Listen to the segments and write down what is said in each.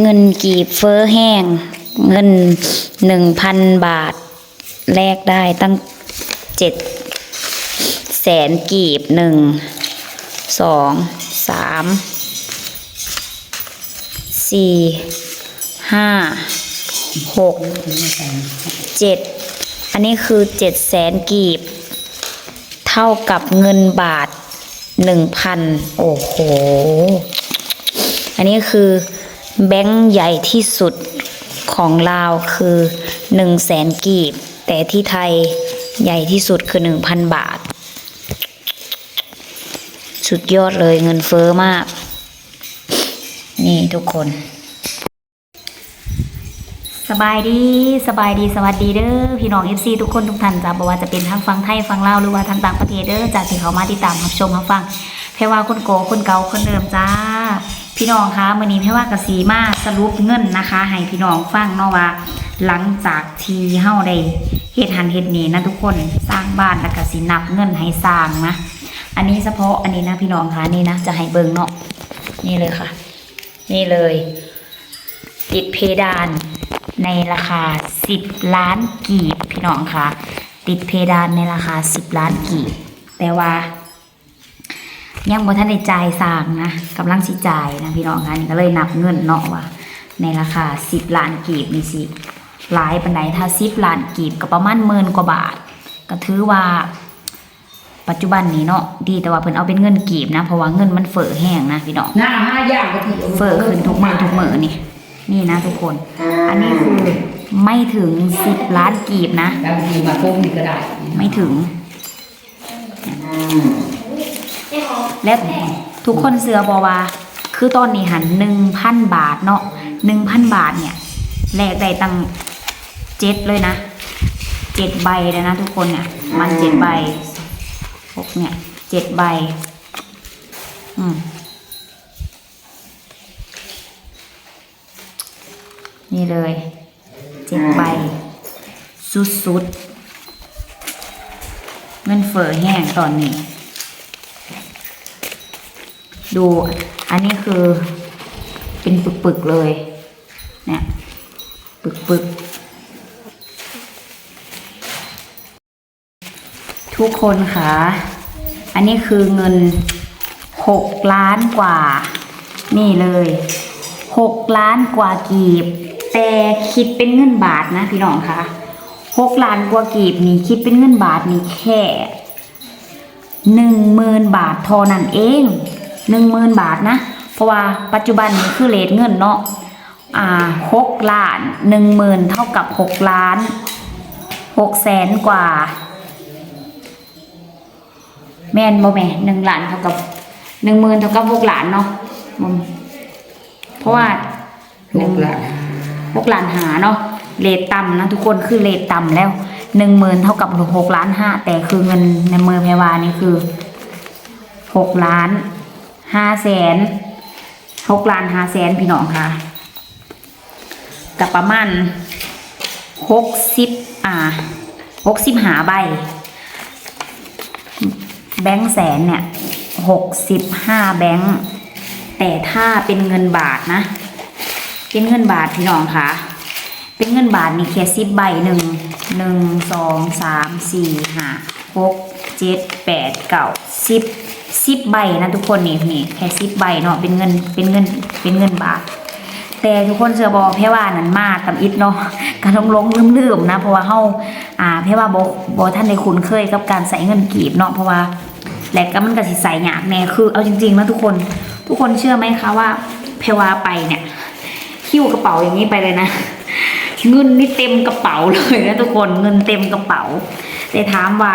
เงินกีบเฟ้อแห้ง เงินหนึ่งพันบาท แลกได้ตั้งเจ็ดแสนกีบหนึ่งสองสามสี่ห้าหกเจ็ดอันนี้คือเจ็ดแสนกีบ เท่ากับเงินบาทหนึ่งพันโอ้โห อันนี้คือ แบงค์ใหญ่ที่สุดของลาวคือหนึ่งแสนกีบ แต่ที่ไทยใหญ่ที่สุดคือหนึ่งพันบาท สุดยอดเลยเงินเฟอ้อมาก นี่ทุกคน สบายดีสบายดีสวัสดีเด้อพี่น้อง FC ทุกคนทุกท่านจ้าบอกว่าจะเป็นทั้งฟังไทยฟังลาวหรือว่าทั้งต่างประเทศเด้อจากที่เขามาติดตามรับชมรับฟังเพรว่าคนโกคนเกาคนเดิมจ้า พี่น้องคะมื้อนี้เพรว่ากสีมาสรุปเงินนะคะ ให้พี่น้องฟังเนาะว่า หลังจากทีเฮาได้เฮ็ดหันเฮ็ดนี่นะทุกคนสร้างบ้านแล้วก็สินับเงินให้สร้างนะอันนี้เฉพาะอันนี้นะพี่น้องคะนี่นะจะให้เบิงเนาะนี่เลยค่ะ นี่เลย ติดเพดานในราคา 10 ล้านกีบพี่น้องคะติดเพดานในราคา 10 ล้านกีบแต่ว่า ยังบ่ทันได้จ่ายสร้างนะกำลังสิจ่ายนะพี่น้องคะนี่ก็เลยนับเงินเนาะว่า ในราคา10ล้านกีบนี่สิหลายปันไดถ้า10ล้านกีบก็ประมาณหมื่นกว่าบาท ก็ถือว่าปัจจุบันนี้เนาะดีแต่ว่าเพิ่นเอาเป็นเงินกีบนะเพราะว่าเงินมันเฟ้อแห้งนะพี่น้องหน้าห้าอย่างก็ถือเฟอร์ขึ้นทุกมือทุกมือนี่นี่นะทุกคน อันนี้คือไม่ถึงสิบล้านกีบนะบางทีมาโค้งนี่ก็ได้ ไม่ถึง และทุกคนเสือบอว่า คือตอนนี้หันหนึ่งพันบาทเนาะหนึ่งพันบาทเนี่ยแลกได้ตั้งเจ็ดเลยนะเจ็ดใบเลยนะทุกคนเนี่ย มันเจ็ดใบหกเนี่ยเจ็ดใบ อืมนี่เลยเจ็ดใบ สุดๆเงินเฟ้อแห้งตอนนี้ ดูอันนี้คือเป็นปึกๆเลย เนี่ยปึกๆ ทุกคนค่ะ อันนี้คือเงินหกล้านกว่า นี่เลยหกล้านกว่ากีบ แต่คิดเป็นเงินบาทนะพี่น้องคะหกล้านกว่ากีบนี่คิดเป็นเงินบาทนี่แค่หนึ่งหมื่นบาทเท่านั้นเอง หนึ่งหมื่นบาทนะ เพราะว่าปัจจุบันนี้คือเลทเงินเนาะอ่าหกล้านหนึ่งหมื่นเท่ากับหกล้านหกแสนกว่า แม่นบ่แม่หนึ่งล้านเท่ากับหนึ่งหมื่นเท่ากับหกล้านเนาะอืมเพราะว่าลูกหลานหกล้านหาเนาะเลทต่ำนะทุกคนคือเลทต่ำแล้วหนึ่งหมื่นเท่ากับหกล้านห้าแต่คือเงินในมือแพรวานี่คือหกล้าน ห้าแสนหกล้านห้าแสนพี่น้องค่ะกับประมาณหกสิบอ่าหกสิบหาใบ แบงค์แสนเนี่ยหกสิบห้าแบงค์แต่ถ้าเป็นเงินบาทนะ เป็นเงินบาทพี่น้องค่ะ เป็นเงินบาทนี่แค่สิบใบหนึ่งหนึ่งสองสามสี่ห้าหกเจ็ดแปดเก้าสิบ สิบใบนะทุกคนนี่นี่แค่สิบใบเนาะเป็นเงินเป็นเงินเป็นเงินบาท แต่ทุกคนเชื่อบอแพ่ว่านั้นมากกับอิดเนาะการลงลงลืมลืมๆนะ เพราะว่าเฮาอ่าแพ่ว่าบอบอท่านได้คุ้นเคยกับการใส่เงินกีบเนาะเพราะว่าแหลกก็มันก็สิใส่ยากแน่คือเอาจริงๆนะทุกคนทุกคนเชื่อไหมคะว่าแพว่าไปเนี่ยหิ้วกระเป๋าอย่างนี้ไปเลยนะเงินนี่เต็มกระเป๋าเลยนะทุกคนเงินเต็มกระเป๋าแต่ถามว่า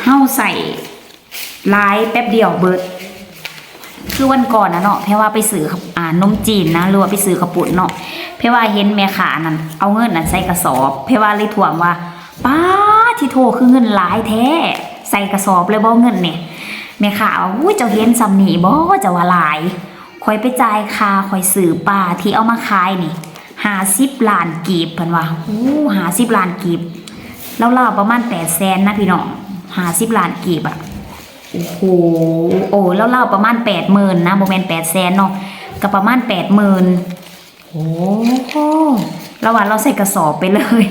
เฮ้าใส่ลายแป๊บเดียวเบิด คือวันก่อนนะเนาะเพราว่าไปซื้อข้าวอ่านมจีนนะหรือว่าไปซื้อข้าวปุ้นเนาะเพราว่าเห็นแม่ขานั่นเอาเงินนั่นใส่กระสอบ เพราว่าเลยถ่วงว่าป้าที่โทรคือเงินหลายแท้ใส่กระสอบเลยบ่เงินเนี่ยแม่ขาว่าอุ้เจ้าเห็นสำนีบ่จะว่าหลายคอยไปจ่ายค่าคอยสื่อป่าที่เอามาขายนี่หาสิบล้านกีบเพิ่นว่าอู้หาสิบล้านกีบแล้วเราประมาณแปดแสนนะพี่น้อง หาสิบล้านกีบอะโอ้โหโอ้แล้วเราประมาณแปดหมื่นนะโมเมนแปดแสนเนาะก็ประมาณแปดหมื่นโอ้โหระหว่างเราใส่กระสอบไปเลย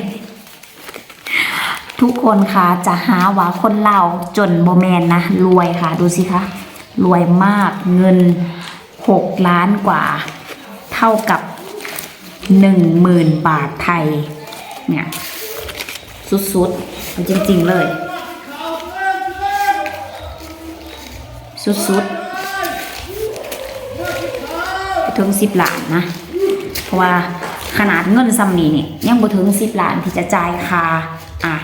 ทุกคนคะจะหาว่าคนเราจนโบแมนนะรวยค่ะ ดูสิคะรวยมากเงินหกล้านกว่า เท่ากับหนึ่งหมื่นบาทไทย เนี่ย สุดๆจริง ๆ เลย สุดๆไปถึงสิบล้านนะ เพราะว่าขนาดเงินซัมนี้เนี่ยยังบ่ถึงสิบล้านที่จะจ่ายค่าอะ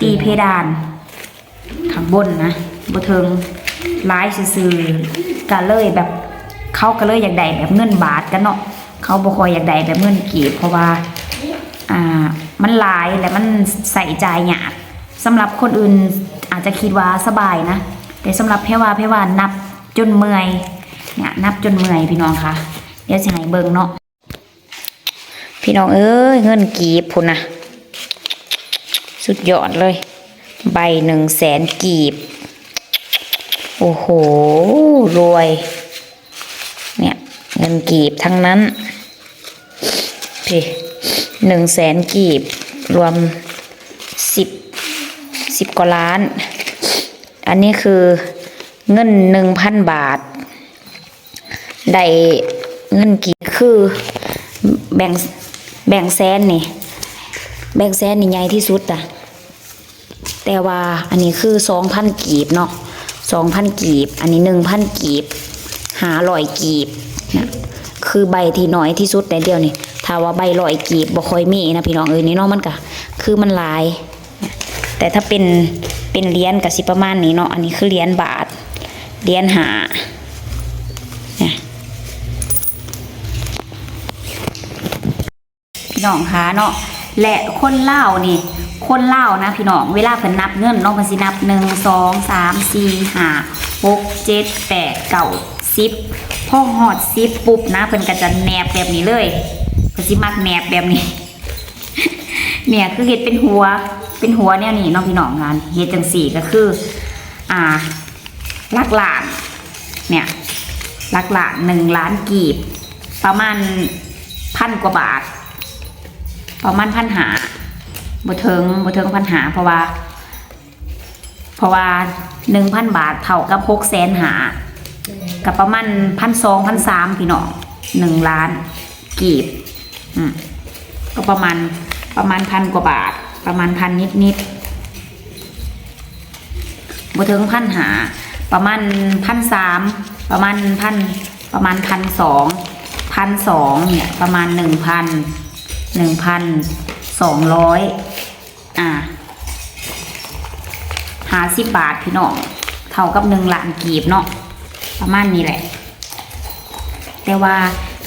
ตีเพดานข้างบนนะบ่ถึงร้ายซื่อๆก็เลยแบบเขาก็เลยอยากได้แบบเงินบาทกันเนาะเขาบ่คอยอยากได้แบบเงินกีบเพราะว่าอ่ามันหลายและมันใส่ใจยากสำหรับคนอื่นอาจจะคิดว่าสบายนะ แต่สำหรับแพว่าแพว่านับจนเมื่อยเนี่ยนับจนเมื่อยพี่น้องคะเดี๋ยวจะให้เบิ่งเนาะพี่น้องเอ้ยเงินกีบพุ่นนะสุดยอดเลย ใบหนึ่งแสนกีบ โอ้โห รวย เนี่ย เงินกีบทั้งนั้นพี่หนึ่งแสนกีบ รวมสิบสิบกว่าล้าน อันนี้คือเงินหนึ่งพันบาท ได้เงินกีบคือแบ่งแบ่งแสนนี่ แบ่งแสนนี่ใหญ่ที่สุดอะแต่ว่าอันนี้คือสองพันกีบเนาะสองพันกีบ อันนี้หนึ่งพันกีบ หาลอยกีบนะคือใบที่น้อยที่สุดในเดียวนี่ถ้าว่าใบลอยกีบบ่ค่อยมีนะพี่น้องเอ้ยนี่เนาะมันก็คือมันลาย แต่ถ้าเป็น เป็นเหรียญก็สิประมาณนี้เนาะอันนี้คือเหรียญบาทเหรียญหาเนี่ยพี่น้องคะเนาะและคนเล่านี่ คนเล่านะพี่น้องเวลาเพิ่นนับเงินเนาะเพิ่นสินับหนึ่งสองสามสี่ห้าหกเจ็ดแปดเก้าสิบพ่อหอดสิบปุ๊บนะเพิ่นก็จะแนบแบบนี้เลยเพิ่นสิมักแนบแบบนี้ เนี่ยคือเฮ็ดเป็นหัว เป็นหัวแนวนี้เนาะพี่น้องงานเฮ็ดจังสี่ก็คือ อ่าลักหลานเนี่ยลักหลานหนึ่งล้านกีบ ประมาณพันกว่าบาท ประมาณพันหาบ่เทิงบ่เทิงพันหาเพราะว่า เพราะว่าหนึ่งพันบาทเท่ากับหกแสนหากับประมาณพันสองพันสามพี่น้องหนึ่งล้านกีบอืมก็ประมาณประมาณพันกว่าบาท ประมาณพันนิดนิดบ่เทิงพันหา ประมาณพันสามประมาณพันประมาณพันสองพันสองเนี่ยประมาณหนึ่งพันหนึ่งพันสองร้อยอ่าหาสิบบาทพี่น้องเท่ากับหนึ่งล้านกีบเนาะประมาณนี้แหละ แต่ว่า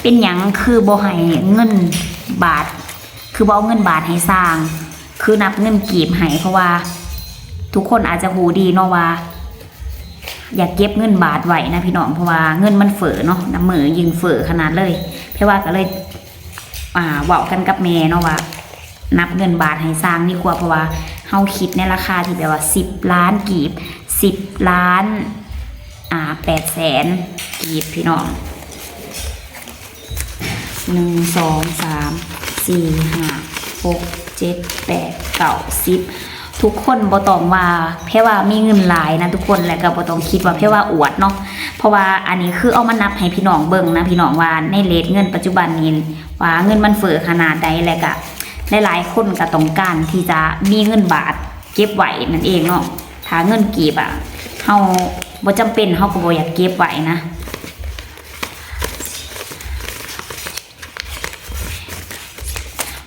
เป็นหยังคือบ่ให้เงินบาท คือบ่เอาเงินบาทให้สร้าง คือนับเงินกีบให้เพราะว่า ทุกคนอาจจะหูดีเนาะว่า อยากเก็บเงินบาทไว้นะพี่น้องเพราะว่าเงินมันเฟ้อเนาะน้ำมือยิงเฟ้อขนาดเลยเพราะว่าก็เลย อ่าเว้ากันกับแม่เนาะว่า นับเงินบาทให้สร้างดีกว่าเพราะว่าเฮาคิดในราคาที่แบบว่าสิบล้านกีบสิบล้าน อ่าแปดแสนกีบพี่น้องหนึ่งสองสามสี่ห้าหก เจ็ดแปดเก้าสิบทุกคนบ่ต้องว่าแค่ว่ามีเงินหลายนะทุกคนแล้วก็บ่ต้องคิดว่าแค่ว่าอวดเนาะเพราะว่าอันนี้คือเอามานับให้พี่น้องเบิ่งนะพี่น้องว่าในเลทเงินปัจจุบันนี้ว่าเงินมันเฟ้อขนาดใดแล้วก็หลายๆคนก็ต้องการที่จะมีเงินบาทเก็บไว้นั่นเองเนาะถ้าเงินกีบอะเฮาบ่จำเป็นเฮาก็บ่อยากเก็บไว้นะ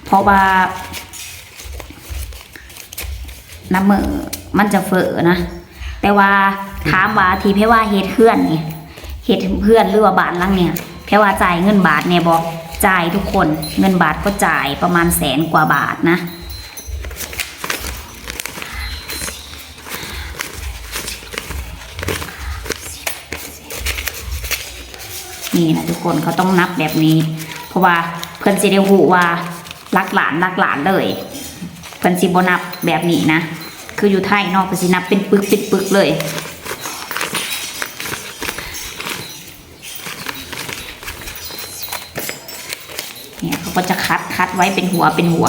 เพราะว่า น้ำมือมันจะเฟอนะ แต่ว่าถามว่าทีเพว่าเฮ็ดเพื่อนเนี่ยเฮ็ดเพื่อนหรือว่าบาทลังเนี่ยเพว่าจ่ายเงินบาทเนี่ยบอกจ่ายทุกคนเงินบาทก็จ่ายประมาณแสนกว่าบาทนะนี่นะทุกคนเขาต้องนับแบบนี้ เพราะว่าเพิ่นสิได้หูว่ารักหลานรักหลานเลยเพิ่นสิบ่นับแบบนี้นะ คืออยู่ไทยเนอกเพิ่นสินับเป็นปึกเป็นปึกเลย เนี่ยเขาก็จะคัดคัดไว้เป็นหัวเป็นหัว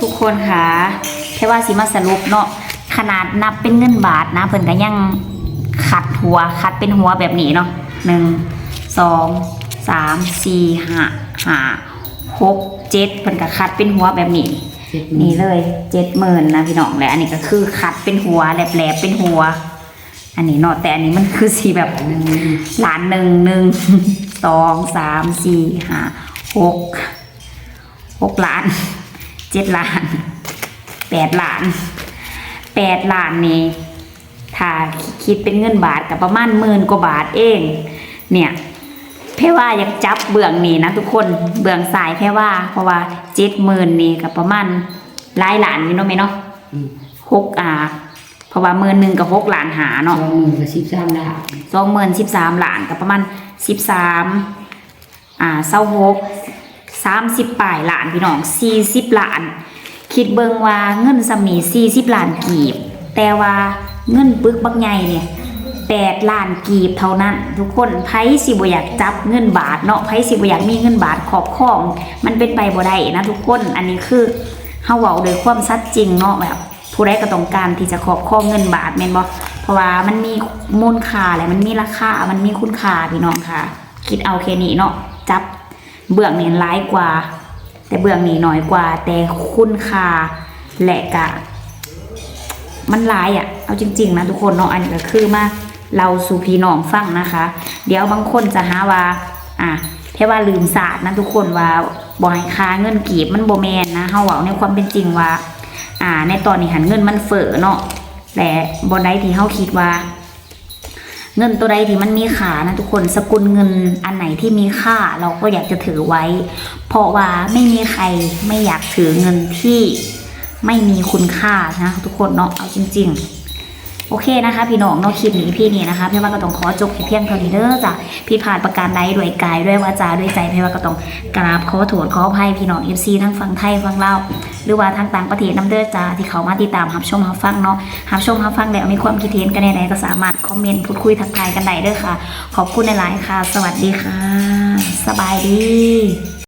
ทุกคนค่ะแค่ว่าสิมาสรุปเนาะขนาดนับเป็นเงินบาทนะเพิ่นก็ยังคัดหัวคัดเป็นหัวแบบนี้เนาะหนึ่งสองสามสี่ห้าห้าหกเจ็ดเพิ่นก็คัดเป็นหัวแบบนี้ นี่เลยเจ็ดหมื่นนะพี่น้องและอันนี้ก็คือคัดเป็นหัวแหลบๆเป็นหัว อันนี้เนาะแต่อันนี้มันคือสีแบบหนึ่งล้านหนึ่งหนึ่งสองสามสี่ห้าหกหกล้านเจ็ดล้านแปดล้านแปดล้านนี่ถ้าคิดเป็นเงินบาทกับประมาณหมื่นกว่าบาทเอง เนี่ย แพ่ว่าอยากจับเบื้องนี้นะทุกคนเบื้องสายแพ่ว่า เพราะว่าเจ็ดหมื่นนี่กับประมาณหลายหลานอยู่เนาะไหมเนาะอืมหกอ่า เพราะว่าหมื่นหนึ่งกับหกหลานหาสอเนาะงหมื่นกับสิบสามดาวสองหมื่นสิบสามหลานกับประมาณสิบสามอ่าเศร้าหกสามสิบปลายหลานพี่น้องสี่สิบหลาน คิดเบิ่งว่าเงินสมีสี่สิบล้านกีบ แต่ว่าเงินปึกบักใหญ่เนี่ย แปดล้านกีบเท่านั้น ทุกคนไพ่สิบอยากจับเงินบาทเนาะไพ่สิบอยากมีเงินบาทขอบครอง มันเป็นไปบ่ได้นะ ทุกคนอันนี้คือเฮาเว้าโดยความสัดจริงเนาะแบบ ผู้ใดก็ต้องการที่จะครอบครองเงินบาทแม่นบ่เพราะว่ามันมีมูลค่าและมันมีราคามันมีคุณค่าพี่น้องค่ะ คิดเอาแค่นี้เนาะจับเบื้องนี่ร้ายกว่า แต่เบื้องนี้น้อยกว่า แต่คุณค่าและกะมันหลายอะ่ะเอาจริง ๆ นะทุกคนเนาะอันนี้ก็คือมา เราสู่พี่น้องฟังนะคะ เดี๋ยวบางคนจะหาว่า อะแค่ว่าลืมศาสตร์นะทุกคนว่าบ่ให้ค่าเงินกีบมันโบแมนนะเฮาเว้าในความเป็นจริงว่า อ่า ในตอนนี้หันเงินมันเฟ้อเนาะแต่บ่ได้ที่เฮาคิดว่า เงินตัวใดที่มันมีค่านะทุกคนสกุลเงินอันไหนที่มีค่าเราก็อยากจะถือไว้ เพราะว่าไม่มีใครไม่อยากถือเงินที่ไม่มีคุณค่านะทุกคนเนาะเอาจริง ๆ โอเคนะคะ พี่น้องนาะคลิปนี้พี่นี่นะคะพี่ว่าก็ต้องขอจบแค่เพียงเท่านี้เด้อจ้ะพี่ผ่านประการใดด้วยกายด้วยวาจาด้วยใจพี่ว่าก็ต้องกราบขอโทษขออภัยพี่น้องเอฟซีทั้งฝั่งไทยฝั่งลาวหรือว่าทางต่างประเทศน้ำเด้อจ้าที่เขามาติดตามรับชมรับฟังเนาะรับชมรับฟังแล้วมีความคิดเห็นกันใดๆก็สามารถคอมเมนต์พูดคุยทักทายกันได้เด้อค่ะ ขอบคุณหลายๆค่ะ สวัสดีค่ะ สบายดี